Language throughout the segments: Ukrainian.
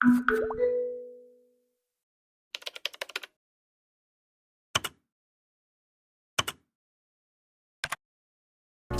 Thank you.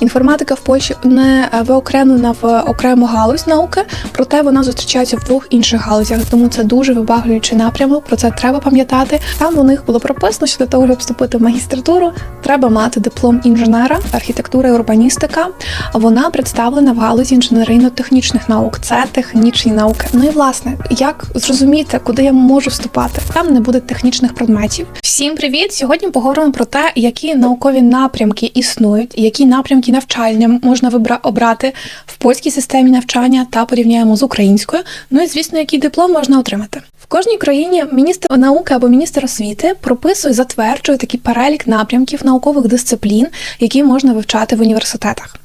Інформатика в Польщі не е, виокремлена в окрему галузь науки, проте вона зустрічається в двох інших галузях, тому це дуже вибагуючий напрямок. Про це треба пам'ятати. Там у них було прописано, що для того, щоб вступити в магістратуру, треба мати диплом інженера, архітектура і урбаністика. Вона представлена в галузі інженерійно-технічних наук. Це технічні науки. Ну і власне, як зрозуміти, куди я можу вступати? Там не буде технічних предметів. Всім привіт! Сьогодні поговоримо про те, які наукові напрямки існують, які напрямки навчання можна вибра- обрати в польській системі навчання та порівняємо з українською. Ну і звісно, який диплом можна отримати. В кожній країні міністр науки або міністр освіти прописує, затверджує такий перелік напрямків наукових дисциплін, які можна вивчати в університетах.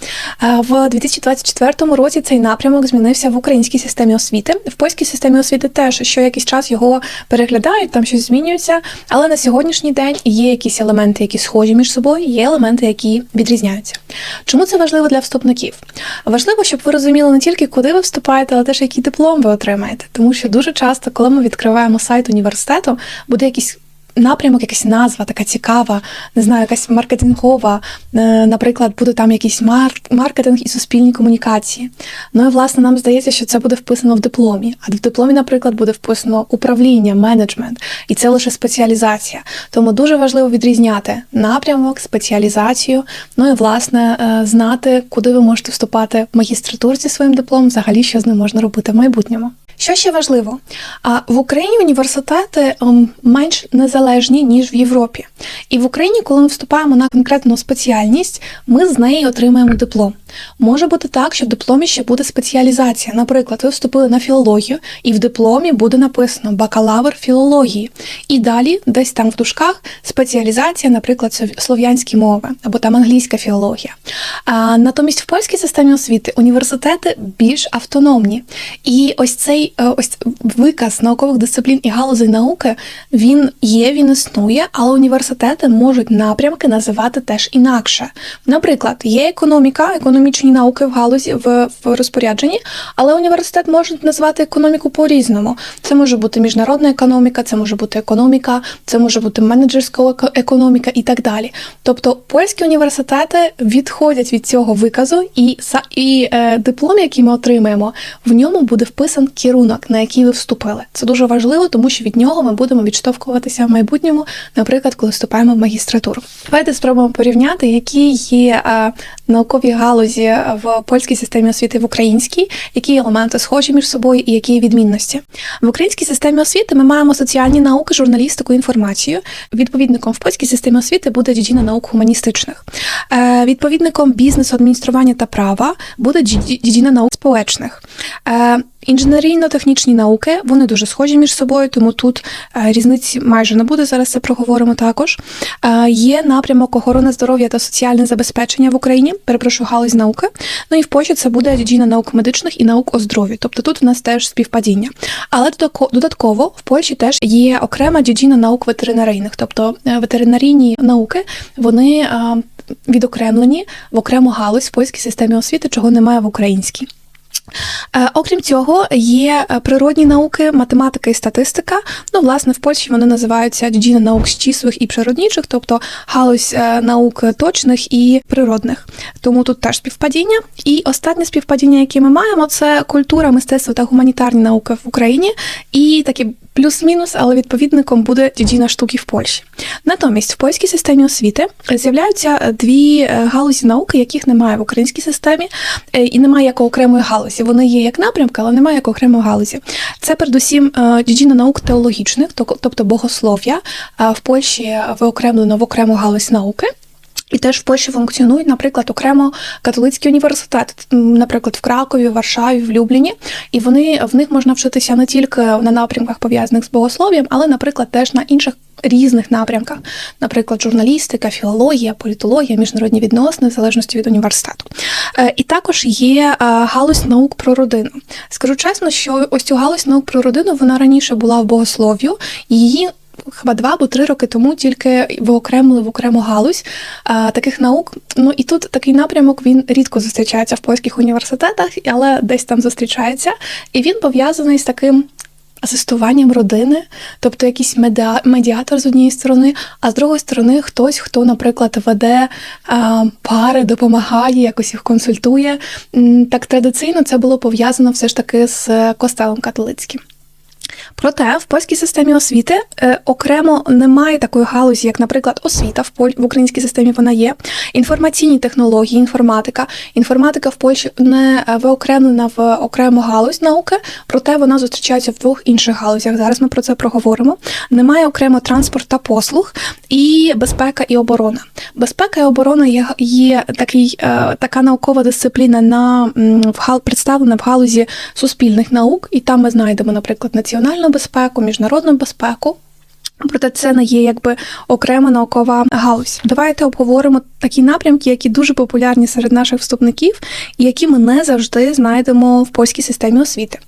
Е, В 2024 році цей напрямок змінився в українській системі освіти. В польській системі освіти теж що якийсь час його переглядають, там щось змінюється. Але на сьогоднішній день є якісь елементи, які схожі між собою, є елементи, які відрізняються. Чому це важливо для вступників? Важливо, щоб ви розуміли не тільки куди ви вступаєте, але теж який диплом ви отримаєте. Тому що дуже часто, коли ми відкриваємо сайт університету, буде якийсь. Напрямок, якась назва така цікава, не знаю, якась маркетингова. Е, Наприклад, буде там якийсь мар- маркетинг і суспільні комунікації. Ну і власне нам здається, що це буде вписано в дипломі. А в дипломі, наприклад, буде вписано управління, менеджмент, і це лише спеціалізація. Тому дуже важливо відрізняти напрямок, спеціалізацію. Ну і власне е, знати, куди ви можете вступати в магістратуру зі своїм дипломом, взагалі що з ним можна робити в майбутньому. Що ще важливо? В Україні університети ем, менш незалежні ніж в Європі. І в Україні, коли ми вступаємо на конкретну спеціальність, ми з неї отримаємо диплом. Може бути так, що в дипломі ще буде спеціалізація. Наприклад, ви вступили на філологію, і в дипломі буде написано бакалавр філології. І далі, десь там в дужках, спеціалізація, наприклад, слов'янські мови або там англійська філологія. А, натомість в польській системі освіти університети більш автономні. І ось цей е, ось виказ наукових дисциплін і галузей науки він є, він існує, але університети можуть напрямки називати теж інакше. Наприклад, є економіка, економічні науки в галузі в, в розпорядженні, але університет може назвати економіку по-різному. Це може бути міжнародна економіка, це може бути економіка, це може бути менеджерська економіка і так далі. Тобто польські університети відходять від цього виказу, і і е, диплом, який ми отримаємо, в ньому буде вписан керунок, на який ви вступили. Це дуже важливо, тому що від нього ми будемо відштовхуватися в майбутньому, наприклад, коли вступаємо в магістратуру. Давайте спробуємо порівняти, які є е, наукові галузі в польській системі освіти в українській, які елементи схожі між собою і які відмінності. В українській системі освіти ми маємо соціальні науки, журналістику, інформацію. Відповідником в польській системі освіти буде дідіна наук гуманістичних. Е, відповідником бізнесу, адміністрування та права буде ді- дідіна наук спoleczних. Інженерійно-технічні науки вони дуже схожі між собою, тому тут е, різниці майже не буде. Зараз це проговоримо також. Е, Є напрямок охорони здоров'я та соціальне забезпечення в Україні. Перепрошую, галузь науки. Ну і в Польщі це буде дідіна наук медичних і наук о здоров'ю. Тобто тут у нас теж співпадіння. Але додатково в Польщі теж є окрема дідіна наук ветеринарійних, тобто е, ветеринарійні науки вони відокремлені в окрему галузь в польській системі освіти, чого немає в українській. Е, Окрім цього, є е, природні науки, математика і статистика. Ну, власне, в Польщі вони називаються діджіна наук з числих і природнічих, тобто галузь е, наук точних і природних. Тому тут теж співпадіння. І останнє співпадіння, яке ми маємо, це культура, мистецтво та гуманітарні науки в Україні. І такі плюс-мінус, але відповідником буде дідіна штуки в Польщі. Натомість в польській системі освіти з'являються е, дві е, галузі науки, яких немає в українській системі, е, і немає як окремої галузі. Вони є як напрямки, але немає як окремої галузі. Це передусім е, дідіна наук теологічних, тобто богослов'я. В Польщі виокремлено в окрему галузь науки. І теж в Польщі функціонують, наприклад, окремо католицькі університети, наприклад, в Кракові, Варшаві, в Любліні. І вони в них можна вчитися не тільки на напрямках пов'язаних з богослов'ям, але, наприклад, теж на інших різних напрямках, наприклад, журналістика, філологія, політологія, міжнародні відносини, в залежності від університету. Е, І також є е, галузь наук про родину. Скажу чесно, що ось цю галузь наук про родину вона раніше була в богослов'ю, її. Хіба два або три роки тому тільки виокремили в окрему галузь а, таких наук. Ну і тут такий напрямок він рідко зустрічається в польських університетах, але десь там зустрічається. І він пов'язаний з таким асистуванням родини, тобто якийсь медіа- медіатор з однієї сторони, а з другої сторони, хтось, хто, наприклад, веде а, пари, допомагає, якось їх консультує. Так традиційно це було пов'язано все ж таки з е, костелом католицьким. Проте в польській системі освіти е, окремо немає такої галузі, як, наприклад, освіта в Поль в українській системі вона є. Інформаційні технології, інформатика. Інформатика в Польщі не е, виокремлена в окрему галузь науки, проте вона зустрічається в двох інших галузях. Зараз ми про це проговоримо. Немає окремо транспорт та послуг і безпека і оборона. Безпека і оборона є, є такий, е, така наукова дисципліна на в гал представлена в галузі суспільних наук, і там ми знайдемо, наприклад, національну безпеку, міжнародну безпеку. Проте це не є якби окрема наукова галузь. Давайте обговоримо такі напрямки, які дуже популярні серед наших вступників, і які ми не завжди знайдемо в польській системі освіти.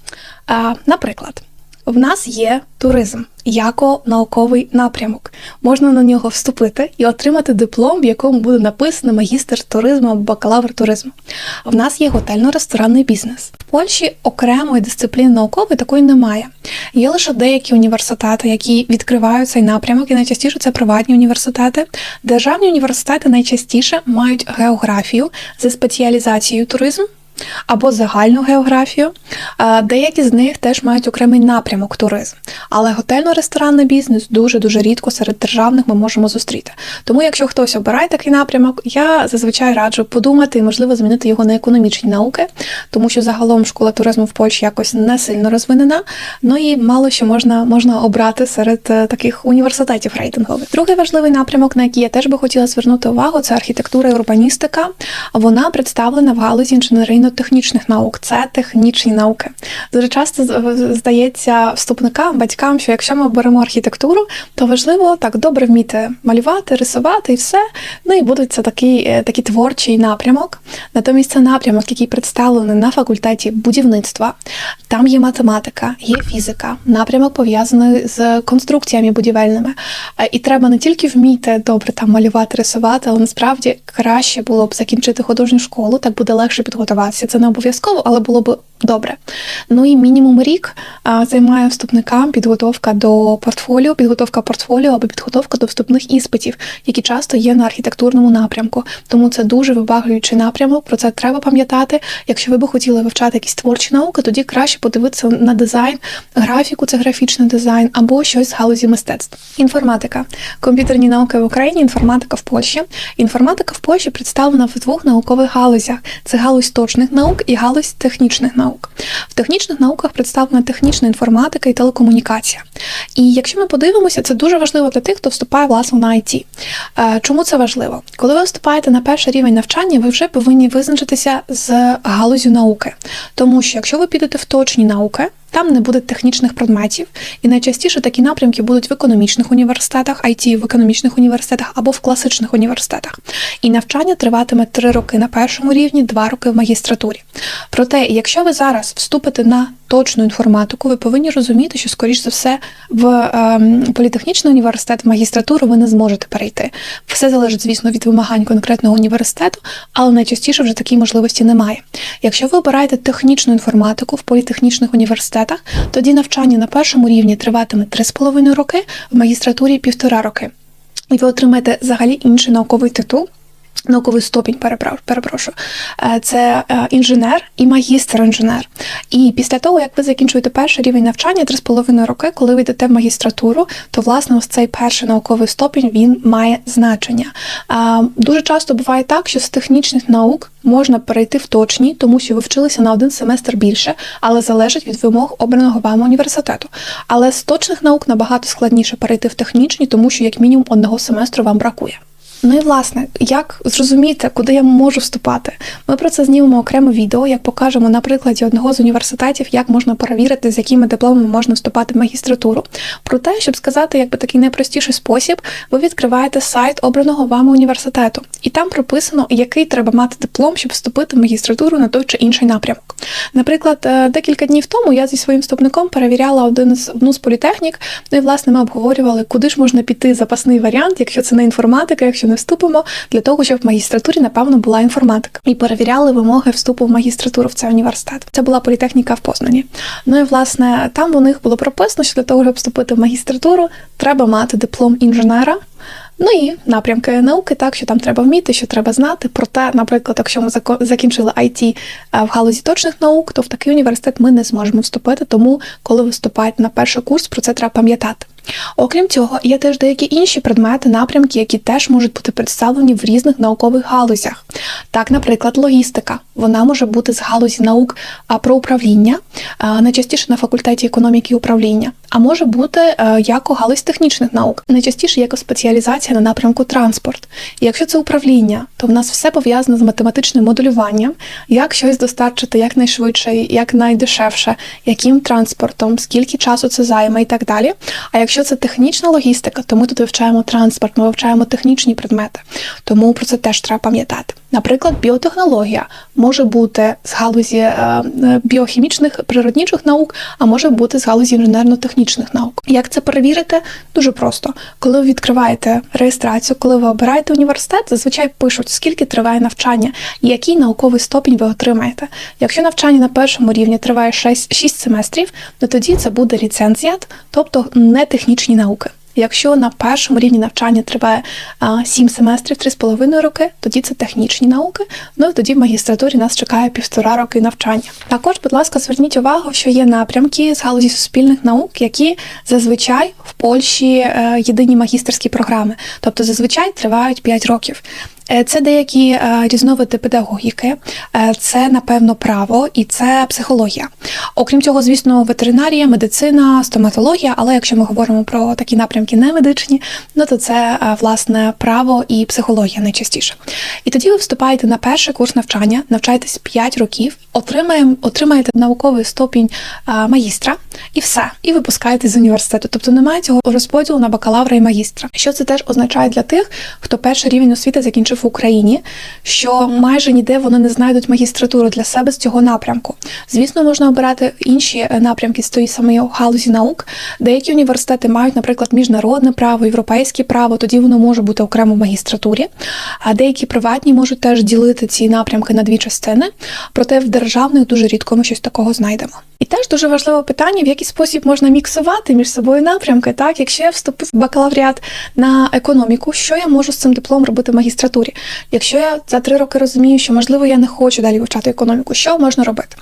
Наприклад, в нас є туризм як науковий напрямок. Можна на нього вступити і отримати диплом, в якому буде написано магістр туризму або бакалавр туризму. В нас є готельно-ресторанний бізнес. В Польщі окремої дисципліни наукової такої немає. Є лише деякі університети, які відкривають цей напрямок, і найчастіше це приватні університети. Державні університети найчастіше мають географію за спеціалізацією туризм або загальну географію. Деякі з них теж мають окремий напрямок туризм. Але готельно-ресторанний бізнес дуже дуже рідко серед державних ми можемо зустріти. Тому, якщо хтось обирає такий напрямок, я зазвичай раджу подумати і можливо змінити його на економічні науки, тому що загалом школа туризму в Польщі якось не сильно розвинена. Ну і мало що можна, можна обрати серед е, таких університетів рейтингових. Другий важливий напрямок, на який я теж би хотіла звернути увагу, це архітектура і урбаністика. Вона представлена в галузі інженерійно-технічних наук. Це технічні науки. Дуже часто здається вступникам, батькам, що якщо ми беремо архітектуру, то важливо так добре вміти малювати, рисувати і все. Ну і буде це такий, е, такий творчий напрямок. Натомість це напрямок, який представлений на факультеті будівництва. Там є математика, є фізика, напрямок пов'язаний з конструкціями будівельними. Е, І треба не тільки вміти добре там малювати, рисувати, але насправді краще було б закінчити художню школу, так буде легше підготуватися. Це не обов'язково, але було б добре. Ну і мінімум рік а, займає вступникам підготовка до портфоліо, підготовка портфоліо або підготовка до вступних іспитів, які часто є на архітектурному напрямку. Тому це дуже вибагуючий напрямок. Про це треба пам'ятати. Якщо ви би хотіли вивчати якісь творчі науки, тоді краще подивитися на дизайн, графіку, це графічний дизайн або щось з галузі мистецтв. Інформатика, комп'ютерні науки в Україні, інформатика в Польщі. Інформатика в Польщі представлена в двох наукових галузях: це галузь точних наук і галузь технічних наук. В технічних науках представлена технічна інформатика і телекомунікація. І якщо ми подивимося, це дуже важливо для тих, хто вступає власне на IT. Е, Чому це важливо? Коли ви вступаєте на перший рівень навчання, ви вже повинні визначитися з галузю науки. Тому що якщо ви підете в точні науки, там не буде технічних предметів, і найчастіше такі напрямки будуть в економічних університетах, IT в економічних університетах або в класичних університетах. І навчання триватиме 3 роки на першому рівні, 2 роки в магістратурі. Проте, якщо ви зараз вступите на точну інформатику, ви повинні розуміти, що, скоріш за все, в ем, політехнічний університет, в магістратуру ви не зможете перейти. Все залежить, звісно, від вимагань конкретного університету, але найчастіше вже такої можливості немає. Якщо ви обираєте технічну інформатику в політехнічних університетах, тоді навчання на першому рівні триватиме 3,5 роки, в магістратурі півтора роки. І ви отримаєте взагалі інший науковий титул. Науковий ступінь, перепро- перепрошую, Е, це е, інженер і магістр-інженер. І після того, як ви закінчуєте перший рівень навчання, 3,5 роки, коли ви йдете в магістратуру, то власне ось цей перший науковий ступінь він має значення. Дуже часто буває так, що з технічних наук можна перейти в точні, тому що ви вчилися на один семестр більше, але залежить від вимог обраного вами університету. Але з точних наук набагато складніше перейти в технічні, тому що як мінімум одного семестру вам бракує. Ну і власне, як зрозуміти, куди я можу вступати? Ми про це знімемо окреме відео, як покажемо на прикладі одного з університетів, як можна перевірити, з якими дипломами можна вступати в магістратуру. Проте, щоб сказати, якби такий найпростіший спосіб, ви відкриваєте сайт обраного вами університету, і там прописано, який треба мати диплом, щоб вступити в магістратуру на той чи інший напрямок. Наприклад, е, декілька днів тому я зі своїм вступником перевіряла один з одну з політехнік. Ну і власне ми обговорювали, куди ж можна піти запасний варіант, якщо це не інформатика, якщо що не вступимо, для того, щоб в магістратурі, напевно, була інформатика і перевіряли вимоги вступу в магістратуру в цей університет. Це була політехніка в Познані. Ну і власне там у них було прописано, що для того, щоб вступити в магістратуру, треба мати диплом інженера. Ну і напрямки науки, так що там треба вміти, що треба знати. Проте, наприклад, якщо ми закінчили IT е, в галузі точних наук, то в такий університет ми не зможемо вступити. Тому, коли ви вступаєте на перший курс, про це треба пам'ятати. Окрім цього, є теж деякі інші предмети, напрямки, які теж можуть бути представлені в різних наукових галузях. Так, наприклад, логістика. Вона може бути з галузі наук про управління, найчастіше на факультеті економіки і управління, а може бути е, як у галузь технічних наук, найчастіше як спеціалізація на напрямку транспорт. І якщо це управління, то в нас все пов'язано з математичним моделюванням, як щось достарчити якнайшвидше, як найдешевше, яким транспортом, скільки часу це займе і так далі. А якщо це технічна логістика, то ми тут вивчаємо транспорт, ми вивчаємо технічні предмети. Тому про це теж треба пам'ятати. Наприклад, біотехнологія може бути з галузі е, е, біохімічних природничих наук, а може бути з галузі інженерно-технічних наук. Як це перевірити? Дуже просто. Коли ви відкриваєте реєстрацію, коли ви обираєте університет, зазвичай пишуть, скільки триває навчання і який науковий ступінь ви отримаєте. Якщо навчання на першому рівні триває 6, 6 семестрів, то тоді це буде ліцензіат, тобто не технічні науки. Якщо на першому рівні навчання триває а, 7 семестрів, 3,5 роки, тоді це технічні науки. Ну і тоді в магістратурі нас чекає півтора роки навчання. Також, будь ласка, зверніть увагу, що є напрямки з галузі суспільних наук, які зазвичай в Польщі е, єдині магістерські програми, тобто зазвичай тривають 5 років. Е, Це деякі е, різновиди педагогіки, е, це напевно право і це психологія. Окрім цього, звісно, ветеринарія, медицина, стоматологія. Але якщо ми говоримо про такі напрямки не медичні, ну то це власне право і психологія найчастіше. І тоді ви вступаєте на перший курс навчання, навчаєтесь 5 років, отримаєм, отримаєте науковий ступінь магістра і все, і випускаєтесь з університету. Тобто немає цього розподілу на бакалавра і магістра. Що це теж означає для тих, хто перший рівень освіти закінчив в Україні, що майже ніде вони не знайдуть магістратуру для себе з цього напрямку. Звісно, можна обирати інші е, напрямки з тої самої галузі наук. Деякі університети мають, наприклад, міжнародне право, європейське право, тоді воно може бути окремо в магістратурі. А деякі приватні можуть теж ділити ці напрямки на дві частини. Проте в державних дуже рідко ми щось такого знайдемо. І теж дуже важливе питання, в який спосіб можна міксувати між собою напрямки. Так, якщо я вступив в бакалавріат на економіку, що я можу з цим дипломом робити в магістратурі? Якщо я за три роки розумію, що можливо я не хочу далі вивчати економіку, що можна робити?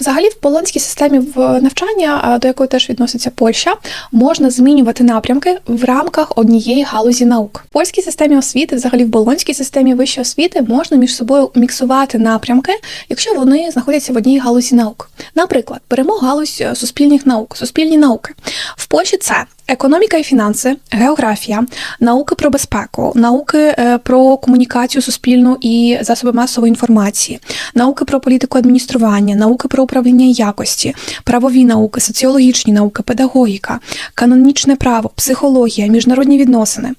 Взагалі, в полонській системі навчання, до якої теж відноситься Польща, можна змінювати напрямки в рамках однієї галузі наук. В польській системі освіти, взагалі в болонській системі вищої освіти, можна між собою міксувати напрямки, якщо вони знаходяться в одній галузі наук. Наприклад, беремо галузь е, суспільних наук, суспільні науки. В Польщі це економіка і фінанси, географія, науки про безпеку, науки е, про комунікацію суспільну і засоби масової інформації, науки про політику адміністрування, науки про управління якості, правові науки, соціологічні науки, педагогіка, канонічне право, психологія, міжнародні відносини.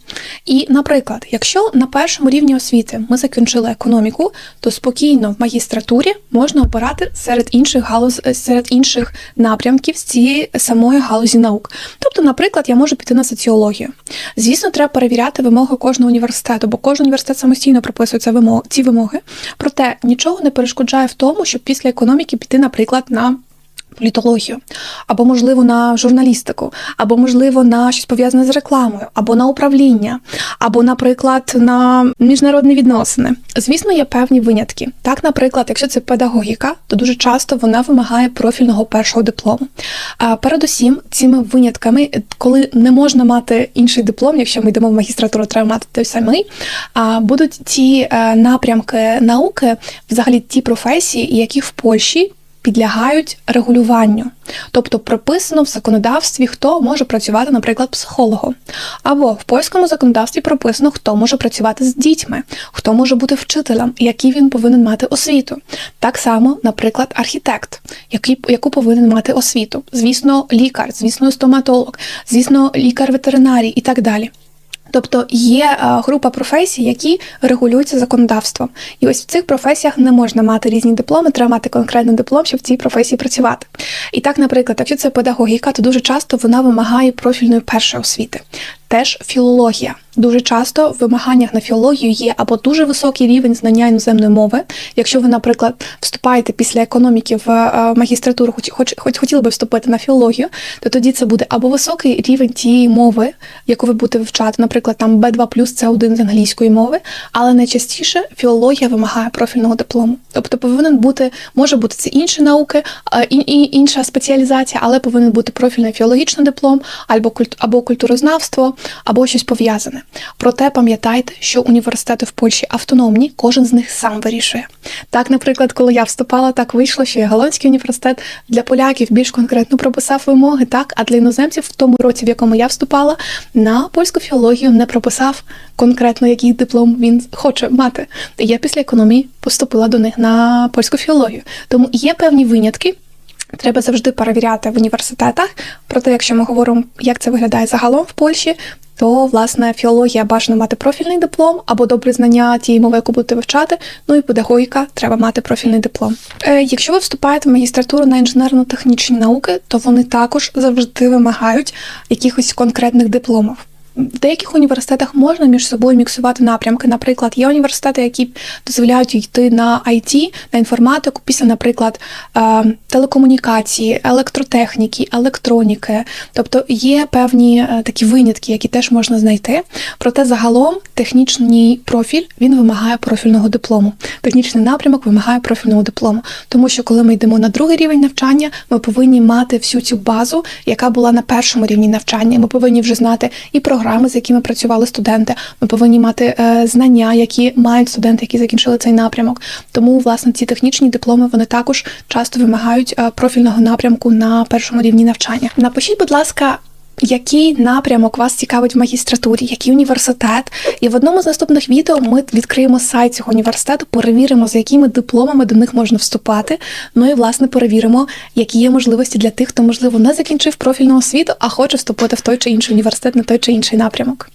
І, наприклад, якщо на першому рівні освіти ми закінчили економіку, то спокійно в магістратурі можна обирати серед інших галуз, е, серед інших напрямків з цієї самої галузі наук. Тобто, наприклад, я можу піти на соціологію. Звісно, треба перевіряти вимоги кожного університету, бо кожен університет самостійно прописує ці вимоги. Проте нічого не перешкоджає в тому, щоб після економіки піти, наприклад, на політологію, або, можливо, на журналістику, або, можливо, на щось пов'язане з рекламою, або на управління, або, наприклад, на міжнародні відносини. Звісно, є певні винятки. Так, наприклад, якщо це педагогіка, то дуже часто вона вимагає профільного першого диплому. А передусім, цими винятками, коли не можна мати інший диплом, якщо ми йдемо в магістратуру, треба мати той самий, будуть ті е, напрямки науки, взагалі ті професії, які в Польщі підлягають регулюванню, тобто прописано в законодавстві, хто може працювати, наприклад, психологом. Або в польському законодавстві прописано, хто може працювати з дітьми, хто може бути вчителем, який він повинен мати освіту. Так само, наприклад, архітект, який, яку повинен мати освіту. Звісно, лікар, звісно, стоматолог, звісно, лікар ветеринарій і так далі. Тобто є е, група професій, які регулюються законодавством. І ось в цих професіях не можна мати різні дипломи, треба мати конкретний диплом, щоб в цій професії працювати. І так, наприклад, якщо це педагогіка, то дуже часто вона вимагає профільної першої освіти. Теж філологія. Дуже часто в вимаганнях на філологію є або дуже високий рівень знання іноземної мови. Якщо ви, наприклад, вступаєте після економіки в е, магістратуру, хоч, хоч, хоч хотіли би вступити на філологію, то тоді це буде або високий рівень тієї мови, яку ви будете вивчати, наприклад, там B2 це один з англійської мови, але найчастіше філологія вимагає профільного диплому. Тобто повинен бути, може бути це інші науки, е, і, і інша спеціалізація, але повинен бути профільний філологічний диплом, або культ, або культурознавство, або щось пов'язане. Проте пам'ятайте, що університети в Польщі автономні, кожен з них сам вирішує. Так, наприклад, коли я вступала, так вийшло, що Галонський університет для поляків більш конкретно прописав вимоги, так, а для іноземців в тому році, в якому я вступала, на польську філологію не прописав конкретно, який диплом він хоче мати. Я після економії поступила до них на польську філологію. Тому є певні винятки. Треба завжди перевіряти в університетах. Проте, якщо ми говоримо, як це виглядає загалом в Польщі, то власне філологія бажано мати профільний диплом або добре знання тієї мови, яку будете вивчати. Ну і педагогіка треба мати профільний диплом. Е, якщо ви вступаєте в магістратуру на інженерно-технічні науки, то вони також завжди вимагають якихось конкретних дипломів. В деяких університетах можна між собою міксувати напрямки. Наприклад, є університети, які дозволяють йти на IT, на інформатику, після, наприклад, е, телекомунікації, електротехніки, електроніки. Тобто є певні е, такі винятки, які теж можна знайти. Проте загалом технічний профіль він вимагає профільного диплому. Технічний напрямок вимагає профільного диплому. Тому що коли ми йдемо на другий рівень навчання, ми повинні мати всю цю базу, яка була на першому рівні навчання. Ми повинні вже знати і програми, з якими працювали студенти. Ми повинні мати е, знання, які мають студенти, які закінчили цей напрямок. Тому, власне, ці технічні дипломи вони також часто вимагають е, профільного напрямку на першому рівні навчання. Напишіть, будь ласка. Який напрямок вас цікавить в магістратурі, який університет? І в одному з наступних відео ми відкриємо сайт цього університету, перевіримо, за якими дипломами до них можна вступати. Ну і власне перевіримо, які є можливості для тих, хто можливо не закінчив профільну освіту, а хоче вступити в той чи інший університет на той чи інший напрямок.